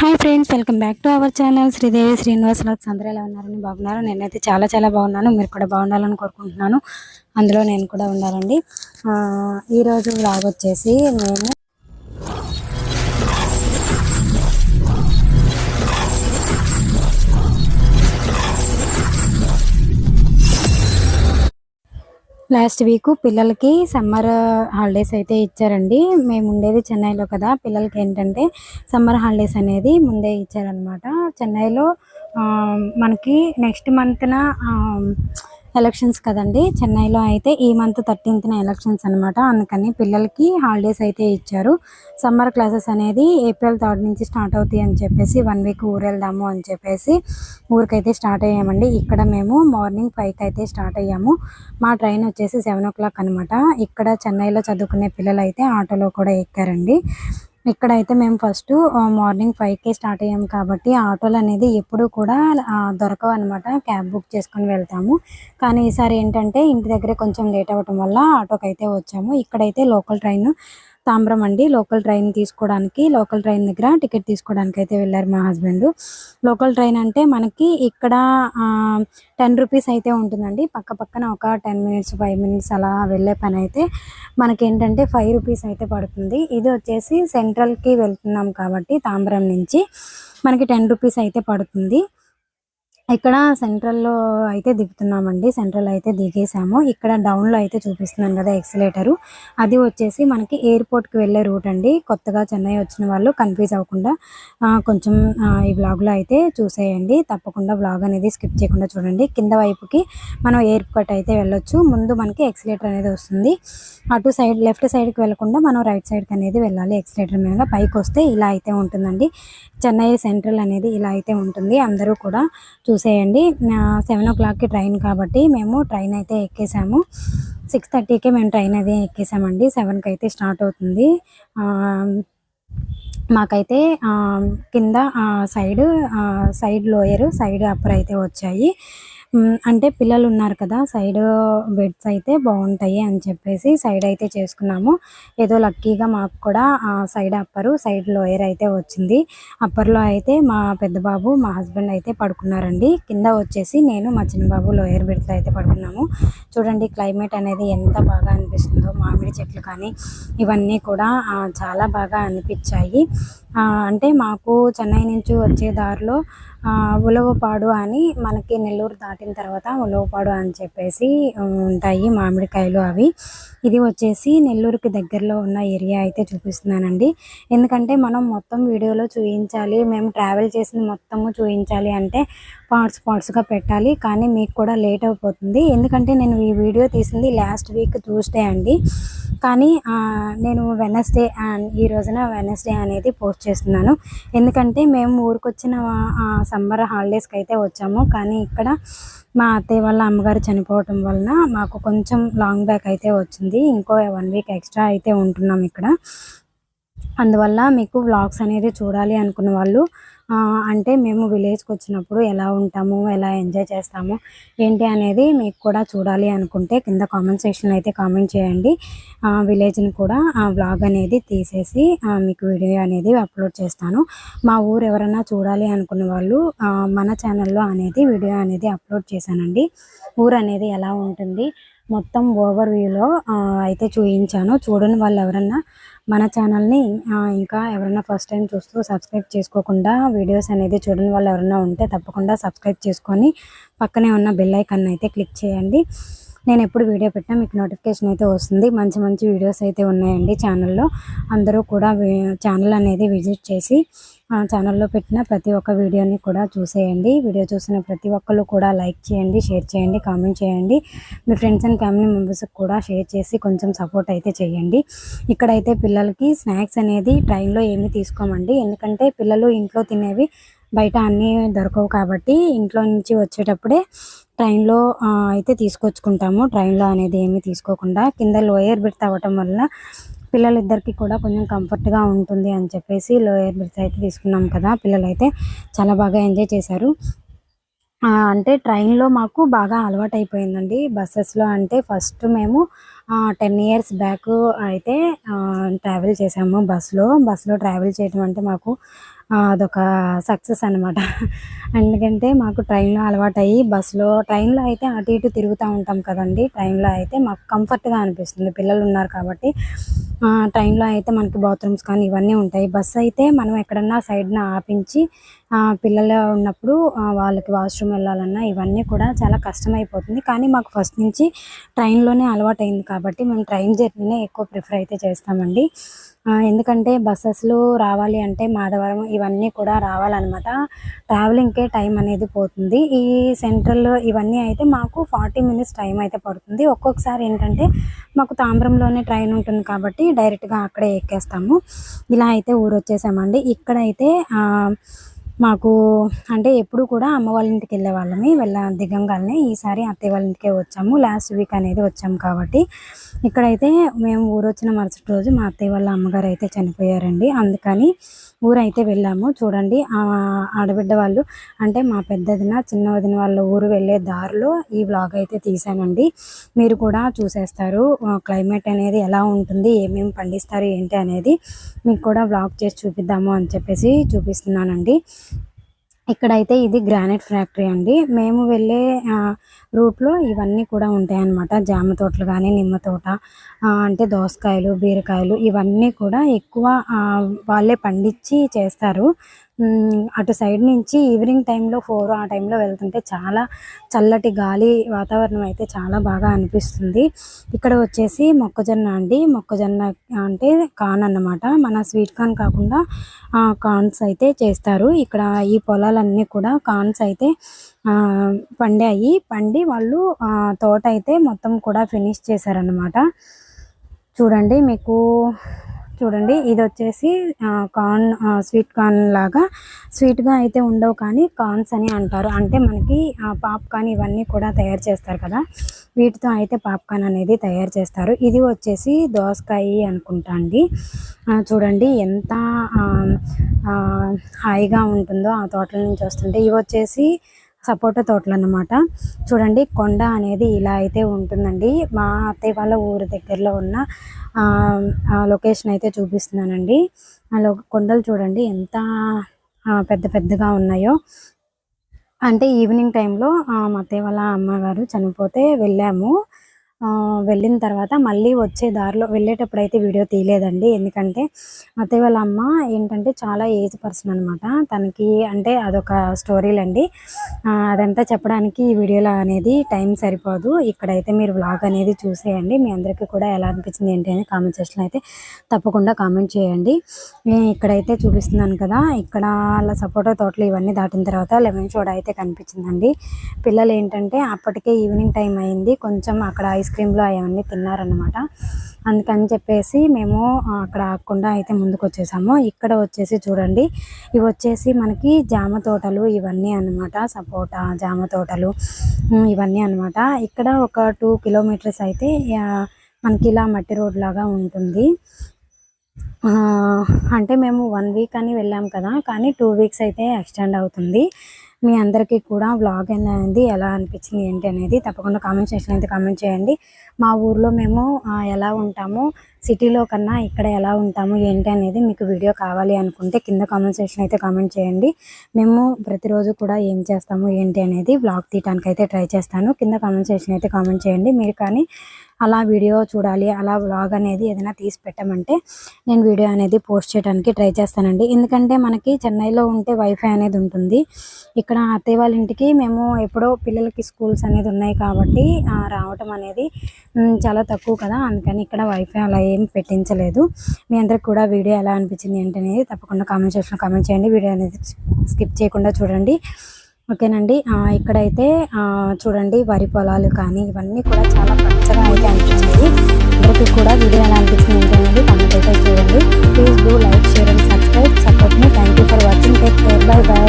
Hi friends welcome back to our channel. Sridevi Srinivas vlogs అందరూ ఎలా ఉన్నారని బాగున్నారు? నేనైతే చాలా చాలా బాగున్నాను. మీరు కూడా బాగుండాలని కోరుకుంటున్నాను. అందులో నేను కూడా ఉండాలండి. ఈరోజు వ్లాగ్ వచ్చేసి మేము లాస్ట్ వీక్ పిల్లలకి సమ్మర్ హాలిడేస్ అయితే ఇచ్చారండి. మేము ఉండేది చెన్నైలో కదా. పిల్లలకి ఏంటంటే సమ్మర్ హాలిడేస్ అనేది ముందే ఇచ్చారనమాట చెన్నైలో మనకి నెక్స్ట్ మంత్న ఎలక్షన్స్ కదండి. చెన్నైలో అయితే ఈ మంత్ థర్టీన్త్న ఎలక్షన్స్ అనమాట అందుకని పిల్లలకి హాలిడేస్ అయితే ఇచ్చారు. సమ్మర్ క్లాసెస్ అనేది ఏప్రిల్ థర్డ్ నుంచి స్టార్ట్ అవుతాయి అని చెప్పేసి వన్ వీక్ ఊరు వెళ్దాము అని చెప్పేసి ఊరికైతే స్టార్ట్ అయ్యామండి. ఇక్కడ మేము మార్నింగ్ ఫైవ్కి అయితే స్టార్ట్ అయ్యాము. మా ట్రైన్ వచ్చేసి సెవెన్ ఓ క్లాక్ అనమాట ఇక్కడ చెన్నైలో చదువుకునే పిల్లలు అయితే ఆటోలో కూడా ఎక్కారండి. ఇక్కడైతే మేము ఫస్ట్ మార్నింగ్ ఫైవ్కే స్టార్ట్ అయ్యాము కాబట్టి ఆటోలు అనేది ఎప్పుడు కూడా దొరకవు అనమాట క్యాబ్ బుక్ చేసుకొని వెళ్తాము. కానీ ఈసారి ఏంటంటే ఇంటి దగ్గరే కొంచెం లేట్ అవ్వటం వల్ల ఆటోకి అయితే వచ్చాము. ఇక్కడైతే లోకల్ ట్రైన్ తాంబ్రం అండి. లోకల్ ట్రైన్ తీసుకోవడానికి లోకల్ ట్రైన్ దగ్గర టికెట్ తీసుకోవడానికి అయితే వెళ్ళారు మా హస్బెండ్. లోకల్ ట్రైన్ అంటే మనకి ఇక్కడ టెన్ రూపీస్ అయితే ఉంటుందండి. పక్క పక్కన ఒక టెన్ మినిట్స్ ఫైవ్ మినిట్స్ అలా వెళ్ళే పని అయితే మనకి ఏంటంటే ఫైవ్ రూపీస్ అయితే పడుతుంది. ఇది వచ్చేసి సెంట్రల్కి వెళ్తున్నాం కాబట్టి తాంబ్రం నుంచి మనకి టెన్ రూపీస్ అయితే పడుతుంది. ఇక్కడ సెంట్రల్లో అయితే దిగుతున్నామండి. సెంట్రల్ అయితే దిగేసాము. ఇక్కడ డౌన్లో అయితే చూపిస్తున్నాను కదా ఎక్సలేటరు. అది వచ్చేసి మనకి ఎయిర్పోర్ట్కి వెళ్ళే రూట్ అండి. కొత్తగా చెన్నై వచ్చిన వాళ్ళు కన్ఫ్యూజ్ అవ్వకుండా కొంచెం ఈ వ్లాగ్లో అయితే చూసేయండి. తప్పకుండా వ్లాగ్ అనేది స్కిప్ చేయకుండా చూడండి. కింద వైపుకి మనం ఎయిర్పోర్ట్ అయితే వెళ్ళొచ్చు. ముందు మనకి ఎక్సలేటర్ అనేది వస్తుంది. అటు సైడ్ లెఫ్ట్ సైడ్కి వెళ్ళకుండా మనం రైట్ సైడ్కి అనేది వెళ్ళాలి. ఎక్సలేటర్ మీద పైకి వస్తే ఇలా అయితే ఉంటుందండి. చెన్నై సెంట్రల్ అనేది ఇలా అయితే ఉంటుంది. అందరూ కూడా చూ చూసేయండి. సెవెన్ ఓ క్లాక్కి ట్రైన్ కాబట్టి మేము ట్రైన్ అయితే ఎక్కేసాము. సిక్స్ థర్టీకే మేము ట్రైన్ అయితే ఎక్కేసామండి. సెవెన్కి అయితే స్టార్ట్ అవుతుంది. మాకైతే కింద side side lower side upper అయితే వచ్చాయి. అంటే పిల్లలు ఉన్నారు కదా సైడ్ బెడ్స్ అయితే బాగుంటాయి అని చెప్పేసి సైడ్ అయితే చేసుకున్నాము. ఏదో లక్కీగా మాకు కూడా సైడ్ అప్పరు సైడ్ లోయర్ అయితే వచ్చింది. అప్పర్లో అయితే మా పెద్ద బాబు మా హస్బెండ్ అయితే పడుకున్నారండి. కింద వచ్చేసి నేను మా చిన్న బాబు లోయర్ బెడ్స్లో అయితే పడుకున్నాము. చూడండి క్లైమేట్ అనేది ఎంత బాగా అనిపిస్తుందో మామిడి చెట్లు కానీ ఇవన్నీ కూడా చాలా బాగా అనిపించాయి. అంటే మాకు చెన్నై నుంచి వచ్చే దారిలో ఉలవపాడు అని మనకి నెల్లూరు దాటిన తర్వాత ఉలవపాడు అని చెప్పేసి ఉంటాయి మామిడికాయలు అవి. ఇది వచ్చేసి నెల్లూరుకి దగ్గరలో ఉన్న ఏరియా అయితే చూపిస్తున్నానండి. ఎందుకంటే మనం మొత్తం వీడియోలో చూపించాలి మేము ట్రావెల్ చేసింది మొత్తము చూపించాలి అంటే పార్ట్స్ పార్ట్స్గా పెట్టాలి. కానీ మీకు కూడా లేట్ అయిపోతుంది. ఎందుకంటే నేను ఈ వీడియో తీసింది లాస్ట్ వీక్ ట్యూస్డే అండి. కానీ నేను వెనస్డే అండ్ ఈ రోజున వెనస్డే అనేది పోస్ట్ చేస్తున్నాను. ఎందుకంటే మేము ఊరికొచ్చిన సమ్మర్ హాలిడేస్కి అయితే వచ్చాము. కానీ ఇక్కడ మా అత్తయ్య వాళ్ళ అమ్మగారు చనిపోవటం వలన మాకు కొంచెం లాంగ్ బ్యాక్ అయితే వచ్చింది. ఇంకో వన్ వీక్ ఎక్స్ట్రా అయితే ఉంటున్నాం ఇక్కడ. అందువల్ల మీకు వ్లాగ్స్ అనేది చూడాలి అనుకున్న వాళ్ళు అంటే మేము విలేజ్కి వచ్చినప్పుడు ఎలా ఉంటాము ఎలా ఎంజాయ్ చేస్తాము ఏంటి అనేది మీకు కూడా చూడాలి అనుకుంటే కింద కామెంట్ సెక్షన్లో అయితే కామెంట్ చేయండి. విలేజ్ని కూడా ఆ వ్లాగ్ అనేది తీసేసి మీకు వీడియో అనేది అప్లోడ్ చేస్తాను. మా ఊరు ఎవరైనా చూడాలి అనుకున్న వాళ్ళు మన ఛానల్లో అనేది వీడియో అనేది అప్లోడ్ చేశానండి. ఊరు అనేది ఎలా ఉంటుంది మొత్తం ఓవర్ వ్యూలో అయితే చూపించాను చూడని వాళ్ళు ఎవరన్నా మన ఛానల్ని ఇంకా ఎవరైనా ఫస్ట్ టైం చూస్తూ సబ్స్క్రైబ్ చేసుకోకుండా వీడియోస్ అనేది చూడని వాళ్ళు ఎవరైనా ఉంటే తప్పకుండా సబ్స్క్రైబ్ చేసుకొని పక్కనే ఉన్న బెల్ ఐకాన్ అయితే క్లిక్ చేయండి. నేను ఎప్పుడు వీడియో పెట్టినా మీకు నోటిఫికేషన్ అయితే వస్తుంది. మంచి మంచి వీడియోస్ అయితే ఉన్నాయండి ఛానల్లో అందరూ కూడా ఛానల్ అనేది విజిట్ చేసి ఆ ఛానల్లో పెట్టిన ప్రతి ఒక్క వీడియోని కూడా చూసేయండి. వీడియో చూసిన ప్రతి ఒక్కరు కూడా లైక్ చేయండి షేర్ చేయండి కామెంట్ చేయండి. మీ ఫ్రెండ్స్ అండ్ ఫ్యామిలీ మెంబర్స్కి కూడా షేర్ చేసి కొంచెం సపోర్ట్ అయితే చేయండి. ఇక్కడైతే పిల్లలకి స్నాక్స్ అనేది ట్రైన్లో ఏమి తీసుకోమండి. ఎందుకంటే పిల్లలు ఇంట్లో తినేవి బయట అన్నీ దొరకవు కాబట్టి ఇంట్లో నుంచి వచ్చేటప్పుడే ట్రైన్లో అయితే తీసుకొచ్చుకుంటాము. ట్రైన్లో అనేది ఏమీ తీసుకోకుండా కింద లోయర్ బెర్త్ అవ్వటం వల్ల పిల్లలిద్దరికి కూడా కొంచెం కంఫర్ట్గా ఉంటుంది అని చెప్పేసి లోయర్ బెర్త్ అయితే తీసుకున్నాం కదా పిల్లలైతే. చాలా బాగా ఎంజాయ్ చేశారు. అంటే ట్రైన్లో మాకు బాగా అలవాటు అయిపోయిందండి బస్సెస్లో అంటే ఫస్ట్ మేము టెన్ ఇయర్స్ బ్యాక్ అయితే ట్రావెల్ చేసాము బస్సులో బస్సులో ట్రావెల్ చేయడం అంటే మాకు అదొక సక్సెస్ అనమాట ఎందుకంటే మాకు ట్రైన్లో అలవాటు అయ్యి బస్సులో ట్రైన్లో అయితే అటు ఇటు తిరుగుతూ ఉంటాం కదండి. ట్రైన్లో అయితే మాకు కంఫర్ట్గా అనిపిస్తుంది. పిల్లలు ఉన్నారు కాబట్టి ట్రైన్లో అయితే మనకి బాత్రూమ్స్ కానీ ఇవన్నీ ఉంటాయి. బస్సు అయితే మనం ఎక్కడన్నా సైడ్న ఆపించి పిల్లలు ఉన్నప్పుడు వాళ్ళకి వాష్రూమ్ వెళ్ళాలన్నా ఇవన్నీ కూడా చాలా కష్టమైపోతుంది. కానీ మాకు ఫస్ట్ నుంచి ట్రైన్లోనే అలవాటు అయింది కాబట్టి మేము ట్రైన్ జర్నీనే ఎక్కువ ప్రిఫర్ అయితే చేస్తామండి. ఎందుకంటే బస్సెస్లో రావాలి అంటే మాధవరం ఇవన్నీ కూడా రావాలన్నమాట. ట్రావెలింగ్కే టైం అనేది పోతుంది. ఈ సెంట్రల్ ఇవన్నీ అయితే మాకు ఫార్టీ మినిట్స్ టైం అయితే పడుతుంది. ఒక్కొక్కసారి ఏంటంటే మాకు తాంబ్రంలోనే ట్రైన్ ఉంటుంది కాబట్టి డైరెక్ట్గా అక్కడే ఎక్కేస్తాము. ఇలా అయితే ఊరు వచ్చేసామండి ఇక్కడైతే మాకు అంటే ఎప్పుడు కూడా అమ్మ వాళ్ళ ఇంటికి వెళ్ళేవాళ్ళమే వెళ్ళ దిగంగానే ఈసారి అత్తయ్య వాళ్ళ ఇంటికే వచ్చాము. లాస్ట్ వీక్ అనేది వచ్చాము కాబట్టి. ఇక్కడైతే మేము ఊరు వచ్చిన మరుసటి రోజు మా అత్తయ్య వాళ్ళ అమ్మగారు అయితే చనిపోయారండి. అందుకని ఊరైతే వెళ్ళాము. చూడండి ఆడబిడ్డ వాళ్ళు అంటే మా పెద్దదిన చిన్న వదిన వాళ్ళ ఊరు వెళ్ళే దారిలో ఈ వ్లాగ్ అయితే తీసానండి మీరు కూడా చూసేస్తారు క్లైమేట్ అనేది ఎలా ఉంటుంది ఏమేమి పండిస్తారు ఏంటి అనేది. మీకు కూడా వ్లాగ్ చేసి చూపిద్దాము అని చెప్పేసి చూపిస్తున్నానండి. ఇక్కడైతే ఇది గ్రానైట్ ఫ్యాక్టరీ అండి. మేము వెళ్ళే రూట్లో ఇవన్నీ కూడా ఉంటాయన్నమాట. జామ తోటలు కానీ నిమ్మ తోట అంటే దోసకాయలు బీరకాయలు ఇవన్నీ కూడా ఎక్కువ వాళ్ళే పండించి చేస్తారు. అటు సైడ్ నుంచి ఈవినింగ్ టైంలో ఫోర్ ఆ టైంలో వెళ్తుంటే చాలా చల్లటి గాలి వాతావరణం అయితే చాలా బాగా అనిపిస్తుంది. ఇక్కడ వచ్చేసి మొక్కజొన్న అండి. మొక్కజొన్న అంటే కాన్ అన్నమాట. మన స్వీట్ కార్న్ కాకుండా కాన్స్ అయితే చేస్తారు. ఇక్కడ ఈ పొలాలన్నీ కూడా కాన్స్ అయితే పండాయి. పండి వాళ్ళు తోట అయితే మొత్తం కూడా ఫినిష్ చేశారన్నమాట. చూడండి మీకు చూడండి ఇది వచ్చేసి కార్న్ స్వీట్ కార్న్ లాగా. స్వీట్గా అయితే ఉండవు కానీ కార్న్స్ అని అంటారు. అంటే మనకి పాప్కార్న్ ఇవన్నీ కూడా తయారు చేస్తారు కదా. వీటితో అయితే పాప్కార్న్ అనేది తయారు చేస్తారు. ఇది వచ్చేసి దోసకాయ అనుకుంటా అండి. చూడండి ఎంత హాయిగా ఉంటుందో ఆ తోటల నుంచి వస్తుంటే. ఇవి వచ్చేసి సపోటా తోటలు అన్నమాట. చూడండి కొండ అనేది ఇలా అయితే ఉంటుందండి. మా అత్తయ్య వాళ్ళ ఊరు దగ్గరలో ఉన్న లొకేషన్ అయితే చూపిస్తున్నానండి. ఆ లో కొండలు చూడండి ఎంత పెద్ద పెద్దగా ఉన్నాయో. అంటే ఈవినింగ్ టైంలో మా అత్తయ్య వాళ్ళ అమ్మగారు చనిపోతే వెళ్ళాము. వెళ్ళిన తర్వాత మళ్ళీ వచ్చే దారిలో వెళ్ళేటప్పుడు అయితే వీడియో తీయలేదండి. ఎందుకంటే అత్తయ్య వాళ్ళ అమ్మ ఏంటంటే చాలా ఏజ్ పర్సన్ అనమాట తనకి అంటే అదొక స్టోరీలండి అదంతా చెప్పడానికి ఈ వీడియోలో అనేది టైం సరిపోదు. ఇక్కడైతే మీరు వ్లాగ్ అనేది చూసేయండి. మీ అందరికీ కూడా ఎలా అనిపించింది ఏంటి అని కామెంట్ సెక్షన్ అయితే తప్పకుండా కామెంట్ చేయండి. నేను ఇక్కడైతే చూపిస్తున్నాను కదా ఇక్కడ అలా సపోటా తోటలు ఇవన్నీ దాటిన తర్వాత లెమన్ సోడా అయితే కనిపించిందండి. పిల్లలు ఏంటంటే అప్పటికే ఈవినింగ్ టైం అయింది. కొంచెం అక్కడ ఐస్ ఐస్ క్రీమ్లు అవన్నీ తిన్నారనమాట అందుకని చెప్పేసి మేము అక్కడ ఆగకుండా అయితే ముందుకు వచ్చేసాము ఇక్కడ వచ్చేసి చూడండి ఇవి వచ్చేసి మనకి జామ తోటలు ఇవన్నీ అన్నమాట. సపోటా జామ తోటలు ఇవన్నీ అన్నమాట. ఇక్కడ ఒక టూ కిలోమీటర్స్ అయితే మనకి ఇలా మట్టి రోడ్ లాగా ఉంటుంది. అంటే మేము వన్ వీక్ అని వెళ్ళాం కదా కానీ టూ వీక్స్ అయితే ఎక్స్టెండ్ అవుతుంది. మీ అందరికీ కూడా వ్లాగ్ అనేది ఎలా అనిపించింది ఏంటి అనేది తప్పకుండా కామెంట్ సెక్షన్ అయితే కామెంట్ చేయండి. మా ఊర్లో మేము ఎలా ఉంటామో సిటీలో కన్నా ఇక్కడ ఎలా ఉంటాము ఏంటి అనేది మీకు వీడియో కావాలి అనుకుంటే కింద కామెంట్ సెక్షన్ అయితే కామెంట్ చేయండి. మేము ప్రతిరోజు కూడా ఏం చేస్తాము ఏంటి అనేది వ్లాగ్ తీయడానికి అయితే ట్రై చేస్తాను. కింద కామెంట్ సెక్షన్ అయితే కామెంట్ చేయండి. మీరు కానీ అలా వీడియో చూడాలి అలా వ్లాగ్ అనేది ఏదైనా తీసి పెట్టమంటే నేను వీడియో అనేది పోస్ట్ చేయడానికి ట్రై చేస్తానండి. ఎందుకంటే మనకి చెన్నైలో ఉంటే వైఫై అనేది ఉంటుంది. ఇక్కడ అత్తయ్య వాళ్ళ ఇంటికి మేము ఎప్పుడో పిల్లలకి స్కూల్స్ అనేది ఉన్నాయి కాబట్టి రావటం అనేది చాలా తక్కువ కదా. అందుకని ఇక్కడ వైఫై అలా ఏం పెట్టించలేదు. మీ అందరికి కూడా వీడియో ఎలా అనిపించింది ఏంటనేది తప్పకుండా కామెంట్ సెక్షన్లో కామెంట్ చేయండి. వీడియో అనేది స్కిప్ చేయకుండా చూడండి. ఓకేనండి. ఇక్కడైతే చూడండి వరి పొలాలు కానీ ఇవన్నీ కూడా చాలా పచ్చగా అయితే అనిపించాయి. అందరికీ కూడా వీడియో ఎలా అనిపించింది ఏంటంటే కామెంట్ అయితే చూడండి. Please do like share and subscribe support me thank you for watching take care bye bye